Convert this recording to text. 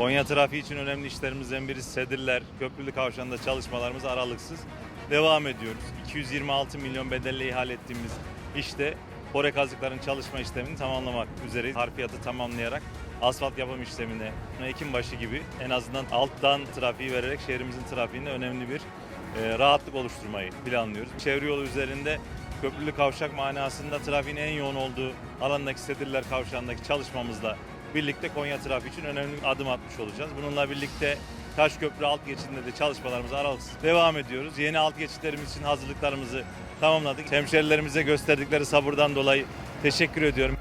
Konya trafiği için önemli işlerimizden biri Sedirler, Köprülü Kavşağı'nda çalışmalarımız aralıksız devam ediyoruz. 226 milyon bedelle ihale ettiğimiz işte Kore kazıkların çalışma işlemini tamamlamak üzereyiz. Harfiyatı tamamlayarak asfalt yapım işlemine Ekim başı gibi en azından alttan trafiği vererek şehrimizin trafiğinde önemli bir e, rahatlık oluşturmayı planlıyoruz. Çevre yolu üzerinde Köprülü Kavşak manasında trafiğin en yoğun olduğu alandaki Sedirler Kavşağı'ndaki çalışmamızla birlikte Konya trafiği için önemli adım atmış olacağız. Bununla birlikte Taşköprü alt geçidinde de çalışmalarımıza aralıksız devam ediyoruz. Yeni alt geçitlerimiz için hazırlıklarımızı tamamladık. Hemşerilerimize gösterdikleri sabırdan dolayı teşekkür ediyorum.